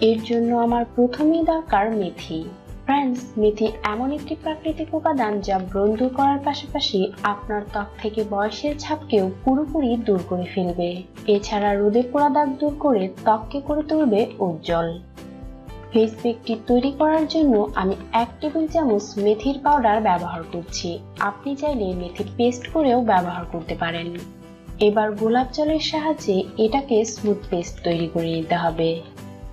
এর জন্য আমার প্রথমেই দরকার মেথি। ফ্রেন্ডস মেথি এমন একটি প্রাকৃতিক উপাদান যা ব্রণ দূর করার পাশাপাশি আপনার ত্বক থেকে বয়সের ছাপকেও পুরোপুরি দূর করে ফেলবে। এছাড়া রোদে পোড়া দাগ দূর করে ত্বককে করে তুলবে উজ্জ্বল। ফেস প্যাকটি তৈরি করার জন্য আমি এক টেবিল চামচ মেথির পাউডার ব্যবহার করছি। আপনি চাইলে মেথির পেস্ট করেও ব্যবহার করতে পারেন। এবার গোলাপ জলের সাহায্যে এটাকে স্মুথ পেস্ট তৈরি করে নিতে হবে।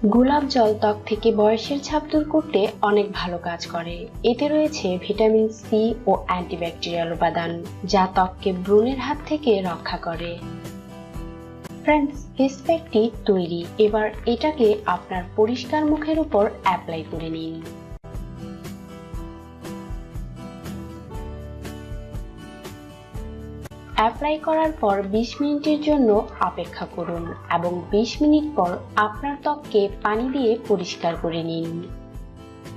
গোলাপ জল ত্বক থেকে বয়সের ছাপ দূর করতে অনেক ভালো কাজ করে। এতে রয়েছে ভিটামিন সি ও অ্যান্টিব্যাকটেরিয়াল উপাদান, যা ত্বককে ব্রণের হাত থেকে রক্ষা করে। ফ্রেন্ডস ফেস প্যাকটি তৈরি। এবার এটাকে আপনার পরিষ্কার মুখের উপর অ্যাপ্লাই করে নিন। অ্যাপ্লাই করার পর ২০ মিনিটের জন্য অপেক্ষা করুন এবং ২০ মিনিট পর আপনার ত্বককে পানি দিয়ে পরিষ্কার করে নিন।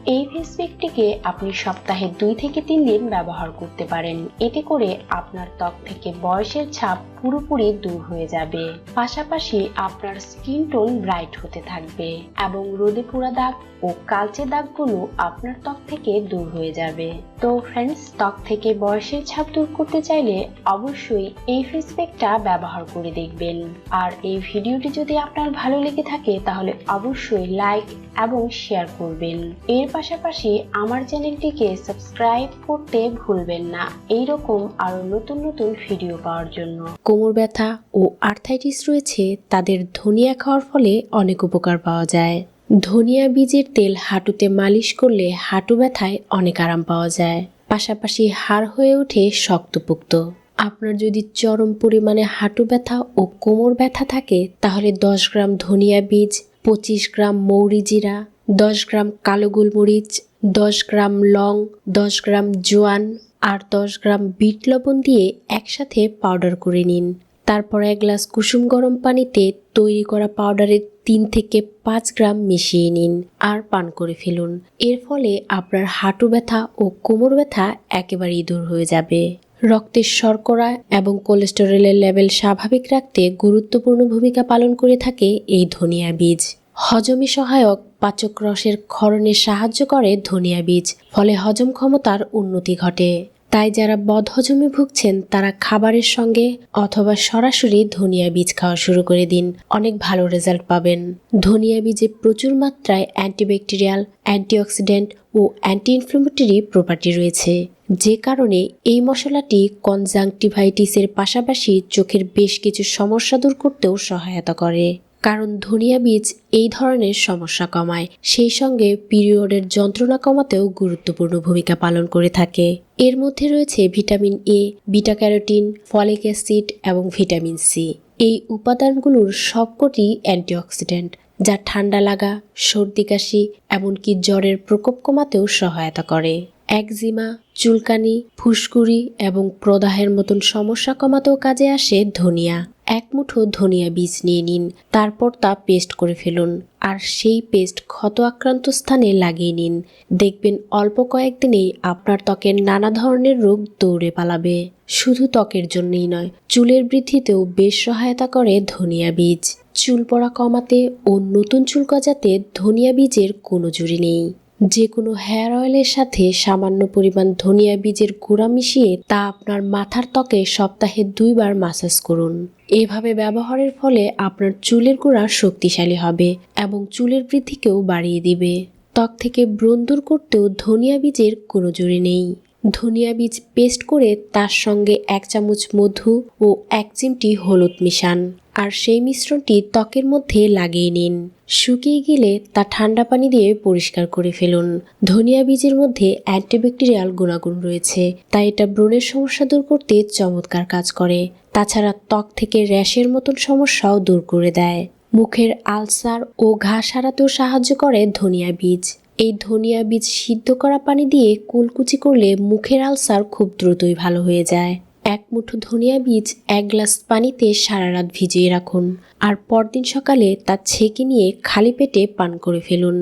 এই ফেস প্যাকটিকে আপনি সপ্তাহে দুই থেকে তিন দিন ব্যবহার করতে পারেন। এতে করে আপনার ত্বক থেকে বয়সের ছাপ পুরোপুরি দূর হয়ে যাবে। পাশাপাশি আপনার স্কিন টোন ব্রাইট হতে থাকবে এবং রোদে পোড়া দাগ ও কালচে দাগগুলো আপনার ত্বক থেকে দূর হয়ে যাবে। তো ফ্রেন্ডস ত্বক থেকে বয়সের ছাপ দূর করতে চাইলে অবশ্যই এই ফেস প্যাকটা ব্যবহার করে দেখবেন। আর এই ভিডিওটি যদি আপনার ভালো লেগে থাকে, তাহলে অবশ্যই লাইক এবং শেয়ার করবেন। এর পাশাপাশি আমার চ্যানেলটিকে সাবস্ক্রাইব করতে ভুলবেন না। এইরকম আরও নতুন নতুন ভিডিও পাওয়ার জন্য। কোমর ব্যথা ও আর্থাইটিস রয়েছে, তাদের ধনিয়া খাওয়ার ফলে অনেক উপকার পাওয়া যায়। ধনিয়া বীজের তেল হাঁটুতে মালিশ করলে হাঁটু ব্যথায় অনেক আরাম পাওয়া যায়। পাশাপাশি হাড় হয়ে ওঠে শক্তপোক্ত। আপনার যদি চরম পরিমাণে হাঁটু ব্যথা ও কোমর ব্যথা থাকে, তাহলে দশ গ্রাম ধনিয়া বীজ, পঁচিশ গ্রাম মৌরি জিরা দশ গ্রাম কালো গোলমরিচ, দশ গ্রাম লং, দশ গ্রাম জোয়ান আর দশ গ্রাম বিট লবণ দিয়ে একসাথে পাউডার করে নিন। তারপর এক গ্লাস কুসুম গরম পানিতে তৈরি করা পাউডারের তিন থেকে পাঁচ গ্রাম মিশিয়ে নিন আর পান করে ফেলুন। এর ফলে আপনার হাঁটু ব্যথা ও কোমর ব্যথা একেবারেই দূর হয়ে যাবে। রক্তের শর্করা এবং কোলেস্টেরলের লেভেল স্বাভাবিক রাখতে গুরুত্বপূর্ণ ভূমিকা পালন করে থাকে এই ধনিয়া বীজ। হজমে সহায়ক পাচক রসের ক্ষরণে সাহায্য করে ধনিয়া বীজ, ফলে হজম ক্ষমতার উন্নতি ঘটে। তাই যারা বদহজমে ভুগছেন, তারা খাবারের সঙ্গে অথবা সরাসরি ধনিয়া বীজ খাওয়া শুরু করে দিন। অনেক ভালো রেজাল্ট পাবেন। ধনিয়া বীজে প্রচুর মাত্রায় অ্যান্টিব্যাকটেরিয়াল, অ্যান্টিঅক্সিডেন্ট ও অ্যান্টি ইনফ্লেমেটরি প্রপার্টি রয়েছে। যে কারণে এই মশলাটি কনজাংটিভাইটিসের পাশাপাশি চোখের বেশ কিছু সমস্যা দূর করতেও সহায়তা করে। কারণ ধনিয়া বীজ এই ধরনের সমস্যা কমায়। সেই সঙ্গে পিরিয়ডের যন্ত্রণা কমাতেও গুরুত্বপূর্ণ ভূমিকা পালন করে থাকে। এর মধ্যে রয়েছে vitamin A beta carotene folic acid এবং ভিটামিন সি এই উপাদানগুলোর সবকটি অ্যান্টিঅক্সিডেন্ট, যা ঠান্ডা লাগা, সর্দি কাশি, এমনকি জ্বরের প্রকোপ কমাতেও সহায়তা করে। একজিমা, চুলকানি, ফুসকুড়ি এবং প্রদাহের মতন সমস্যা কমাতেও কাজে আসে ধনিয়া। এক মুঠো ধনিয়া বীজ নিয়ে নিন, তারপর তা পেস্ট করে ফেলুন, আর সেই পেস্ট ক্ষত আক্রান্ত স্থানে লাগিয়ে নিন। দেখবেন অল্প কয়েকদিনেই আপনার ত্বকের নানা ধরনের রোগ দৌড়ে পালাবে। শুধু ত্বকের জন্যই নয়, চুলের বৃদ্ধিতেও বেশ সহায়তা করে ধনিয়া বীজ। চুল পড়া কমাতে ও নতুন চুল গজাতে ধনিয়া বীজের কোনো জুড়ি নেই। যে কোনো হেয়ার অয়েলের সাথে সামান্য পরিমাণ ধনিয়া বীজের গুঁড়া মিশিয়ে তা আপনার মাথার ত্বকে সপ্তাহে দুইবার মাসাজ করুন। এভাবে ব্যবহারের ফলে আপনার চুলের গোড়া শক্তিশালী হবে এবং চুলের বৃদ্ধিকেও বাড়িয়ে দিবে। ত্বক থেকে ব্রণ দূর করতেও ধনিয়া বীজের কোনো জুড়ি নেই। ধনিয়া বীজ পেস্ট করে তার সঙ্গে এক চামচ মধু ও এক চিমটি হলুদ মিশান। আর সেই মিশ্রণটি ত্বকের মধ্যে লাগিয়ে নিন। শুকিয়ে গেলে তা ঠান্ডা পানি দিয়ে পরিষ্কার করে ফেলুন। ধনিয়া বীজের মধ্যে অ্যান্টিব্যাকটেরিয়াল গুণাগুণ রয়েছে, তাই এটা ব্রণের সমস্যা দূর করতে চমৎকার কাজ করে। তাছাড়া ত্বক থেকে র্যাশের মতন সমস্যাও দূর করে দেয়। মুখের আলসার ও ঘা সারাতেও সাহায্য করে ধনিয়া বীজ। এই ধনিয়া বীজ সিদ্ধ করা পানি দিয়ে কুলকুচি করলে মুখের আলসার খুব দ্রুতই ভালো হয়ে যায়। মুঠো ধনিয়া বীজ, এক গ্লাস পানিতে সারা রাত ভিজিয়ে রাখুন। আর পরদিন সকালে তা ছেঁকে নিয়ে খালি পেটে পান করে ফেলুন,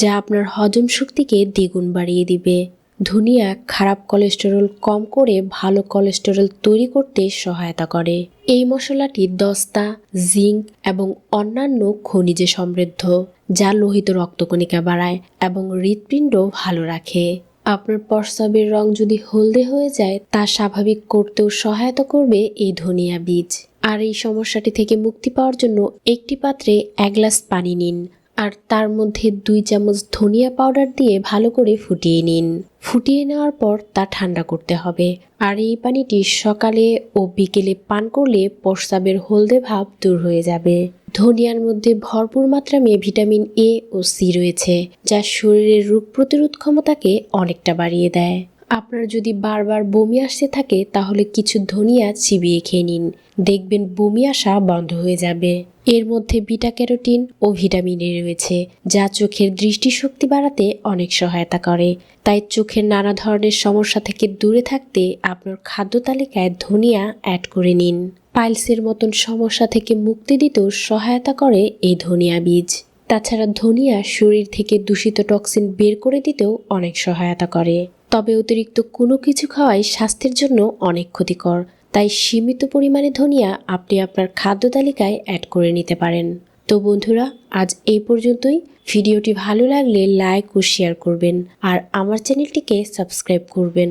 যা আপনার হজম শক্তিকে দ্বিগুণ বাড়িয়ে দিবে। ধনিয়া খারাপ কোলেস্টেরল কম করে ভালো কোলেস্টেরল তৈরি করতে সহায়তা করে। এই মশলাটি দস্তা, জিঙ্ক এবং অন্যান্য খনিজে সমৃদ্ধ, যা লোহিত রক্তকণিকা বাড়ায় এবং হৃৎপিণ্ড ভালো রাখে। আপনার প্রস্রাবের রং যদি হলদে হয়ে যায়, তা স্বাভাবিক করতেও সহায়তা করবে এই ধনিয়া বীজ। আর এই সমস্যাটি থেকে মুক্তি পাওয়ার জন্য একটি পাত্রে এক গ্লাস পানি নিন। আর তার মধ্যে দুই চামচ ধনিয়া পাউডার দিয়ে ভালো করে ফুটিয়ে নিন। ফুটিয়ে নেওয়ার পর তা ঠান্ডা করতে হবে। আর এই পানিটি সকালে ও বিকেলে পান করলে প্রস্রাবের হলদে ভাব দূর হয়ে যাবে। ধনিয়ার মধ্যে ভরপুর মাত্রামে ভিটামিন এ ও সি রয়েছে, যা শরীরের রোগ প্রতিরোধ ক্ষমতাকে অনেকটা বাড়িয়ে দেয়। আপনার যদি বারবার বমি আসতে থাকে, তাহলে কিছু ধনিয়া চিবিয়ে খেয়ে নিন। দেখবেন বমি আসা বন্ধ হয়ে যাবে। এর মধ্যে বিটা ক্যারোটিন ও ভিটামিন এ রয়েছে, যা চোখের দৃষ্টিশক্তি বাড়াতে অনেক সহায়তা করে। তাই চোখের নানা ধরনের সমস্যা থেকে দূরে থাকতে আপনার খাদ্য তালিকায় ধনিয়া অ্যাড করে নিন। পাইলসের মতন সমস্যা থেকে মুক্তি দিতেও সহায়তা করে এই ধনিয়া বীজ। তাছাড়া ধনিয়া শরীর থেকে দূষিত টক্সিন বের করে দিতেও অনেক সহায়তা করে। তবে অতিরিক্ত কোনো কিছু খাওয়াই স্বাস্থ্যের জন্য অনেক ক্ষতিকর। তাই সীমিত পরিমাণে ধনিয়া আপনি আপনার খাদ্য তালিকায় অ্যাড করে নিতে পারেন। তো বন্ধুরা, আজ এই পর্যন্তই। ভিডিওটি ভালো লাগলে লাইক ও শেয়ার করবেন। আর আমার চ্যানেলটিকে সাবস্ক্রাইব করবেন।